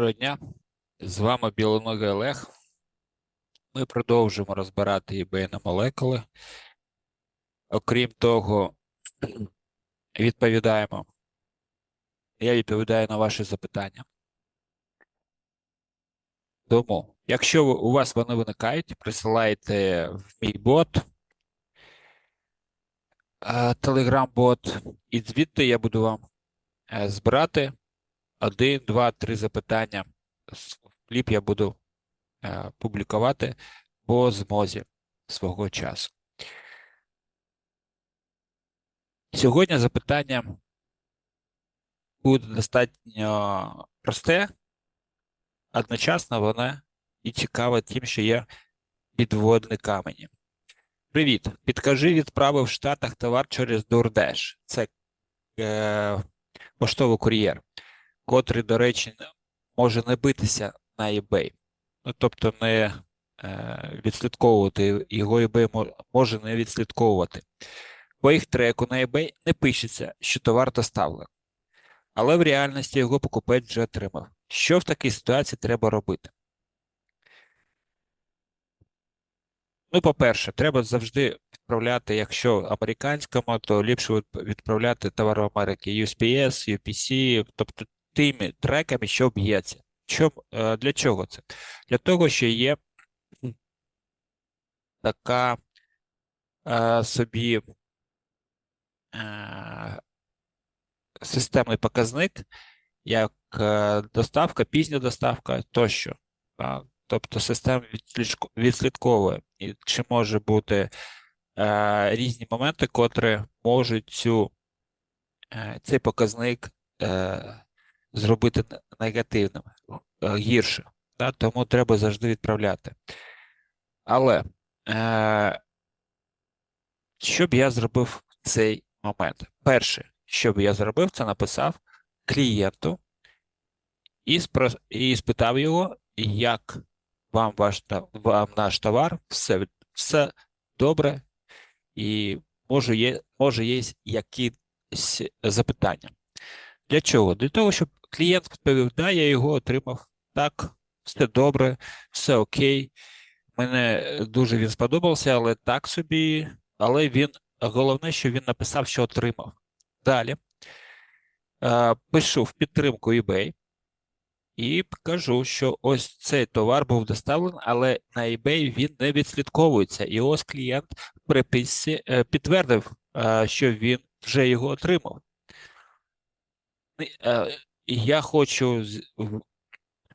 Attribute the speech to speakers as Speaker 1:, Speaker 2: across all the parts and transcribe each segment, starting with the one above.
Speaker 1: Доброго дня, з вами Білоногий Олег. Ми продовжуємо розбирати на молекули. Окрім того, відповідаємо. Я відповідаю на ваші запитання. Тому, якщо у вас вони виникають, присилайте в мій бот, телеграм-бот, і звідти я буду вам е, збирати один, два, три запитання. Кліп я буду е, публікувати по змозі свого часу. Сьогодні запитання буде достатньо просте, одночасно воно і цікаве тим, що є підводні камені. Привіт. Підкажи, відправив в Штатах товар через DoorDash. Це е, поштовий кур'єр, котрий, до речі, може не битися на eBay. Ну, тобто не е, відслідковувати його eBay може не відслідковувати. По їх треку на eBay не пишеться, що товар доставлено. Але в реальності його покупець вже отримав. Що в такій ситуації треба робити? Ну, по-перше, треба завжди відправляти, якщо американському, то ліпше відправляти товар в Америки USPS, UPC, тобто тими треками, що б'ється. Е, для чого це? Для того, що є така е, собі е, системний показник, як е, доставка, пізня доставка тощо. А, Тобто система відслідковує, і чи може бути е, різні моменти, котрі можуть цю, е, цей показник е, зробити негативним, е, гірше. Да? Тому треба завжди відправляти. Але е, що б я зробив в цей момент? Перше, що б я зробив, це написав клієнту і, спро- і спитав його, як вам ваш вам наш товар, все, все добре, і може є, може є якісь запитання. Для чого? Для того, щоб клієнт відповів, да, я його отримав, так, все добре, все окей. Мене дуже він сподобався, але так собі, але він, головне, що він написав, що отримав. Далі пишу в підтримку eBay і кажу, що ось цей товар був доставлений, але на eBay він не відслідковується. І ось клієнт в приписі е, підтвердив, що він вже його отримав. Е, і Я хочу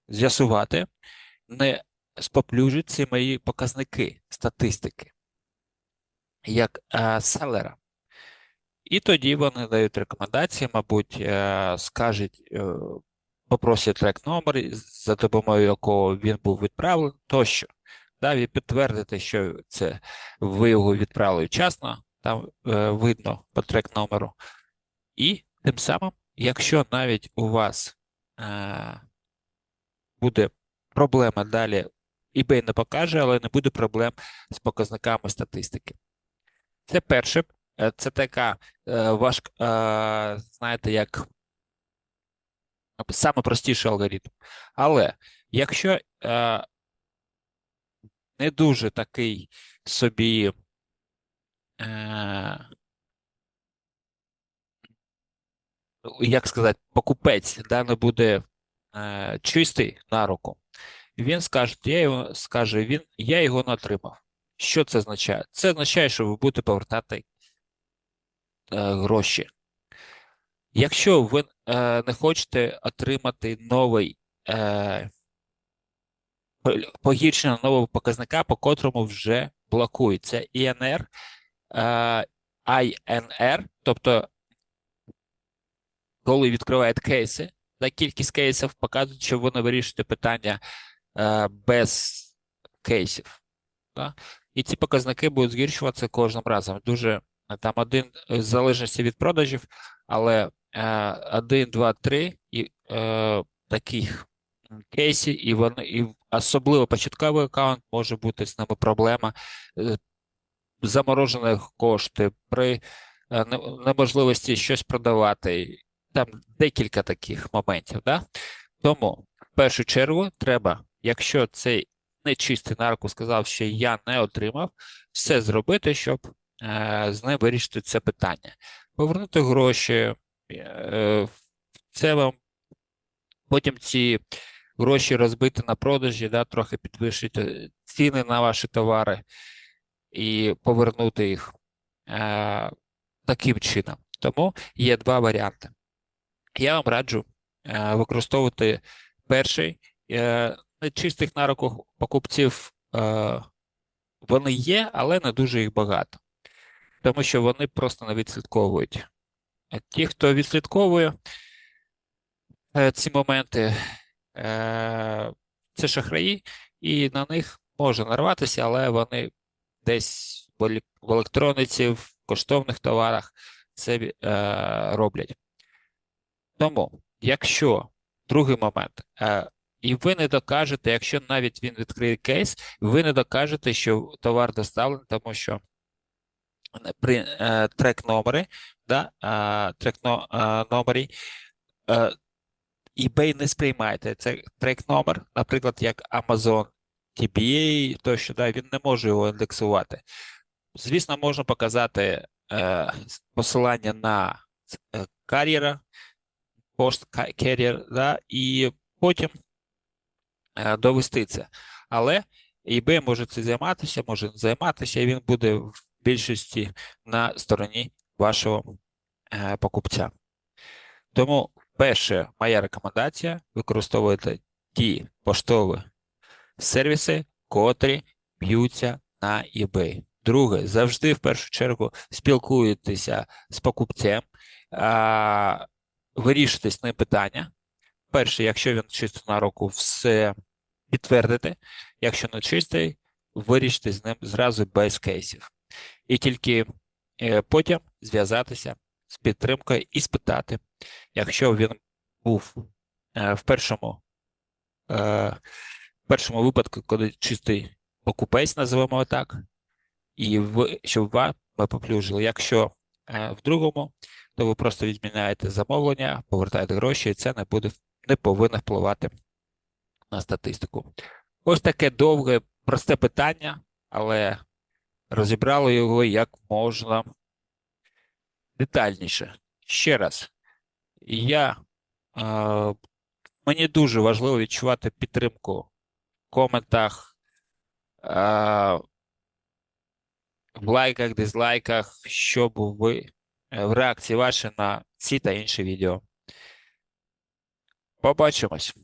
Speaker 1: з'ясувати, не споплюжать ці мої показники статистики як е, селера. І тоді вони дають рекомендації, мабуть, е, скажуть, попросять трек номер, за допомогою якого він був відправлений, тощо. Да, ви підтвердите, що це ви його відправили вчасно, там видно по трек номеру. І тим самим, якщо навіть у вас е, буде проблема далі, eBay не покаже, але не буде проблем з показниками статистики. Це перше, е, це така е, важка, е, знаєте, як саме простіший алгоритм. Але якщо е, не дуже такий собі е, як сказати, покупець да, не буде е, чистий на руку, він скаже, я його скаже, він, я його не отримав. Що це означає? Це означає, що ви будете повертати е, гроші. Якщо ви е, не хочете отримати новий е, погіршення нового показника, по котрому вже блокується INR, е, INR, тобто коли відкривають кейси, та кількість кейсів показують, що ви не вирішуєте питання е, без кейсів. Да? І ці показники будуть згіршуватися кожним разом. Дуже е, там один е, в залежності від продажів, але е, один, два, три і е, таких кейсів, і вони і особливо початковий аккаунт може бути з ними проблема. Е, заморожені кошти при е, неможливості щось продавати. Там декілька таких моментів. Да? Тому першу чергу треба, якщо цей нечистий нарко сказав, що я не отримав, все зробити, щоб е, з ним вирішити це питання. Повернути гроші, е, це вам потім ці гроші розбити на продажі, да, трохи підвищити ціни на ваші товари і повернути їх е, таким чином. Тому є два варіанти. Я вам раджу е, використовувати перший. Е, на руку покупців е, вони є, але не дуже їх багато. Тому що вони просто не відслідковують. Ті, хто відслідковує ці моменти, це шахраї, і на них може нарватися, але вони десь в еле- в електрониці, в коштовних товарах це роблять. Тому, якщо другий момент, е, і ви не докажете, якщо навіть він відкриє кейс, ви не докажете, що товар доставлений, тому що при е, трек номери, да, трек номері, е, eBay не сприймаєте це трек номер, наприклад, як Amazon TBA, тощо, да, він не може його індексувати. Звісно, можна показати посилання на кар'єра, пост carrier, да, і потім е, довести це. Але eBay може це займатися, може не займатися, і він буде в більшості на стороні вашого е, покупця. Тому, перше, моя рекомендація використовуйте ті поштові сервіси, котрі б'ються на eBay. Друге, завжди в першу чергу спілкуєтеся з покупцем, вирішите з ним питання. Перше, якщо він чисто на руку, все підтвердите. Якщо не чистий, вирішите з ним зразу без кейсів. І тільки е, потім зв'язатися з підтримкою і спитати, якщо він був е, в першому, е, в першому випадку, коли чистий покупець, називаємо так, і ви, щоб ми поплюжили. Якщо в другому, то ви просто відміняєте замовлення, повертаєте гроші, і це не буде не повинно впливати на статистику. Ось таке довге, просте питання, але розібрали його як можна детальніше. Ще раз, я, е, мені дуже важливо відчувати підтримку в коментах, е, в лайках, дизлайках, щоб ви в реакції ваші на ці та інші відео. Побачимось.